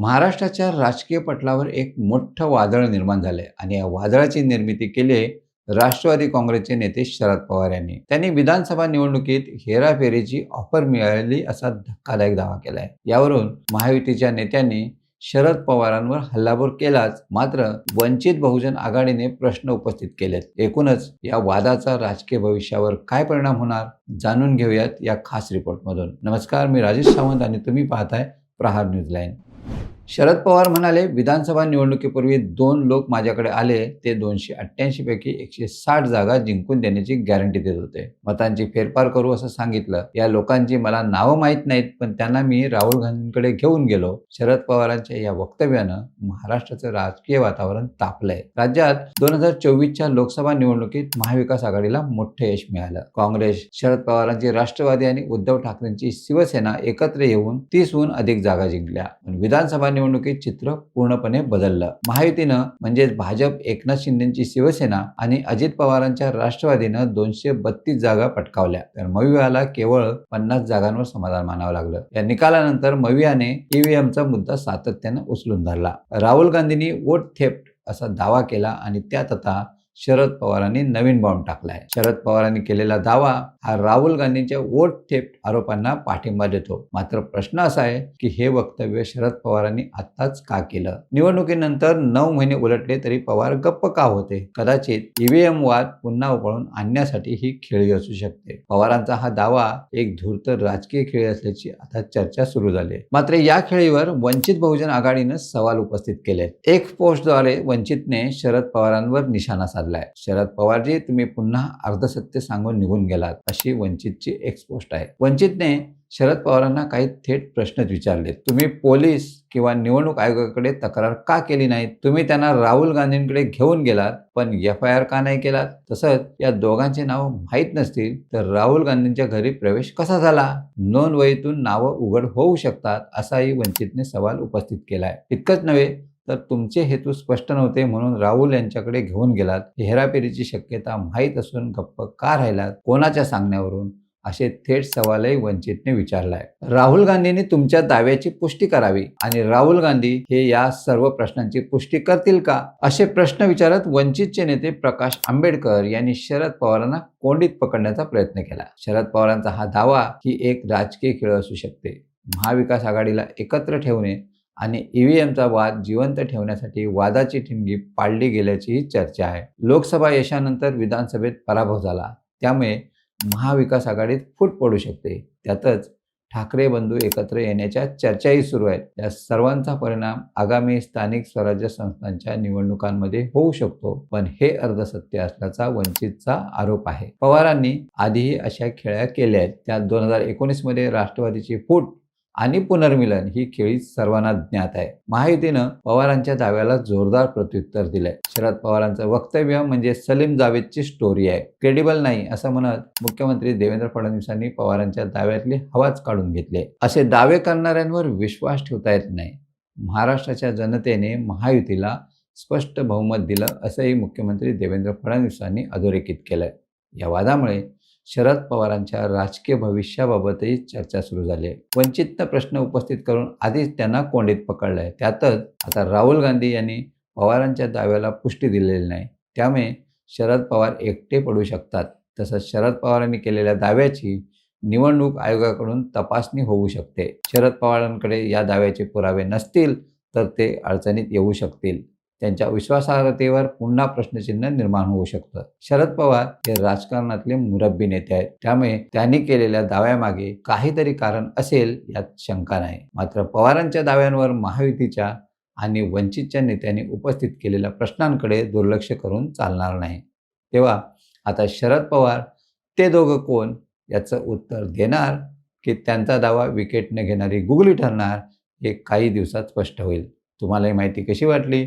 महाराष्ट्राच्या राजकीय पटलावर एक मोठं वादळ निर्माण झालंय आणि या वादळाची निर्मिती केली आहे राष्ट्रवादी काँग्रेसचे नेते शरद पवार यांनी. त्यांनी विधानसभा निवडणुकीत हेराफेरीची ऑफर मिळाली असा धक्कादायक दावा केलाय. यावरून महायुतीच्या नेत्यांनी शरद पवारांवर हल्लाबोर केलाच मात्र वंचित बहुजन आघाडीने प्रश्न उपस्थित केलेत. एकूणच या वादाचा राजकीय भविष्यावर काय परिणाम होणार जाणून घेऊयात या खास रिपोर्टमधून. नमस्कार मी राजेश सावंत आणि तुम्ही पाहताय प्रहार न्यूज लाईन. शरद पवार म्हणाले विधानसभा निवडणुकीपूर्वी दोन लोक माझ्याकडे आले ते दोनशे अठ्ठ्याऐंशी पैकी एकशे साठ जागा जिंकून देण्याची गॅरंटी देत होते. मतांची फेरफार करू असं सांगितलं. या लोकांची मला नावं माहीत नाहीत पण त्यांना मी राहुल गांधींकडे घेऊन गेलो. शरद पवारांच्या या वक्तव्यानं महाराष्ट्राचं राजकीय वातावरण तापलंय. राज्यात दोन हजार चोवीसच्या लोकसभा निवडणुकीत महाविकास आघाडीला मोठं यश मिळालं. काँग्रेस शरद पवारांची राष्ट्रवादी आणि उद्धव ठाकरेंची शिवसेना एकत्र येऊन तीसहून अधिक जागा जिंकल्या. पण विधानसभा निवडणुकीत चित्र पूर्णपणे बदललं. महायुतीनं म्हणजेच भाजप एकनाथ शिंदेची शिवसेना आणि अजित पवारांच्या राष्ट्रवादीनं दोनशे बत्तीस जागा पटकावल्या. तर मवियाला केवळ पन्नास जागांवर समाधान मानावं लागलं. या निकालानंतर मवियाने ईव्हीएमचा मुद्दा सातत्यानं उचलून धरला. राहुल गांधींनी वोट थेफ्ट असा दावा केला आणि त्यात आता शरद पवारांनी नवीन बाँड टाकलाय. शरद पवारांनी केलेला दावा हा राहुल गांधींच्या वोट थेफ्ट आरोपांना पाठिंबा देतो. मात्र प्रश्न असा आहे की हे वक्तव्य शरद पवारांनी आत्ताच का केलं? निवडणुकीनंतर नऊ महिने उलटले तरी पवार गप्प का होते? कदाचित ईव्हीएम वाद पुन्हा उकळून आणण्यासाठी ही खेळी असू शकते. पवारांचा हा दावा एक धूर्त राजकीय खेळी असल्याची आता चर्चा सुरू झाली आहे. मात्र या खेळीवर वंचित बहुजन आघाडीनं सवाल उपस्थित केले एक पोस्टद्वारे वंचितने शरद पवारांवर निशाणा साधला. साधलाय शरद पवारजी तुम्ही पुन्हा अर्धसत्य सांगून निघून गेलात अशी वंचितची एक पोस्ट आहे. वंचितने शरद पवारांना काही थेट प्रश्न विचारले तुम्ही पोलीस किंवा निवडणूक आयोगाकडे तक्रार का केली नाही? तुम्ही त्यांना राहुल गांधींकडे घेऊन गेलात पण एफ आय आर का नाही केलात? तसंच या दोघांची नावं माहीत नसतील तर राहुल गांधींच्या घरी प्रवेश कसा झाला? नोंदवहीतून नावं उघड होऊ शकतात असाही वंचितने सवाल उपस्थित केलाय. इतकंच नव्हे तर तुमचे हेतू स्पष्ट नव्हते म्हणून राहुल यांच्याकडे घेऊन गेलात. हेराफेरीची शक्यता माहीत असून गप्प का राहिलात? कोणाच्या सांगण्यावरून? असे थेट सवालही वंचितने विचारलाय. राहुल गांधींनी तुमच्या दाव्याची पुष्टी करावी आणि राहुल गांधी हे या सर्व प्रश्नांची पुष्टी करतील का? असे प्रश्न विचारत वंचितचे नेते प्रकाश आंबेडकर यांनी शरद पवारांना कोंडीत पकडण्याचा प्रयत्न केला. शरद पवारांचा हा दावा ही एक राजकीय खेळ असू शकते. महाविकास आघाडीला एकत्र ठेवणे आणि ईव्हीएमचा वाद जिवंत ठेवण्यासाठी वादाची ठिणगी पाळली गेल्याचीही चर्चा आहे. लोकसभा यशानंतर विधानसभेत पराभव झाला. त्यामुळे महाविकास आघाडीत फूट पडू शकते. त्यातच ठाकरे बंधू एकत्र येण्याच्या चर्चाही सुरू आहेत. या सर्वांचा परिणाम आगामी स्थानिक स्वराज्य संस्थांच्या निवडणुकांमध्ये होऊ शकतो. पण हे अर्धसत्य असल्याचा वंचितचा आरोप आहे. पवारांनी आधीही अशा खेळ्या केल्या आहेत. त्यात दोन हजार एकोणीसमध्ये राष्ट्रवादीची फूट आणि पुनर्मिलन ही खेळी सर्वांना ज्ञात आहे. महायुतीनं पवारांच्या दाव्याला जोरदार प्रत्युत्तर दिलंय. शरद पवारांचं वक्तव्य म्हणजे सलीम जावेदची स्टोरी आहे. क्रेडिबल नाही असं म्हणत मुख्यमंत्री देवेंद्र फडणवीसांनी पवारांच्या दाव्यातली हवाच काढून घेतली. असे दावे करणाऱ्यांवर विश्वास ठेवता येत नाही. महाराष्ट्राच्या जनतेने महायुतीला स्पष्ट बहुमत दिलं असंही मुख्यमंत्री देवेंद्र फडणवीसांनी अधोरेखित केलंय. या वादामुळे शरद पवारांच्या राजकीय भविष्याबाबतही चर्चा सुरू झाली आहे. वंचितनं प्रश्न उपस्थित करून आधीच त्यांना कोंडीत पकडलं आहे त्यातच आता राहुल गांधी यांनी पवारांच्या दाव्याला पुष्टी दिलेली नाही. त्यामुळे शरद पवार एकटे पडू शकतात. तसंच शरद पवारांनी केलेल्या दाव्याची निवडणूक आयोगाकडून तपासणी होऊ शकते. शरद पवारांकडे या दाव्याचे पुरावे नसतील तर ते अडचणीत येऊ शकतील. त्यांच्या विश्वासार्हतेवर पुन्हा प्रश्नचिन्ह निर्माण होऊ शकतं. शरद पवार हे राजकारणातले मुरब्बी नेते आहेत. त्यामुळे त्यांनी केलेल्या दाव्यामागे काहीतरी कारण असेल यात शंका नाही. मात्र पवारांच्या दाव्यांवर महायुतीच्या आणि वंचितच्या नेत्यांनी उपस्थित केलेल्या प्रश्नांकडे दुर्लक्ष करून चालणार नाही. तेव्हा आता शरद पवार ते दोघं कोण याचं उत्तर देणार की त्यांचा दावा विकेटने घेणारी गुगली ठरणार हे काही दिवसात स्पष्ट होईल. तुम्हाला ही माहिती कशी वाटली?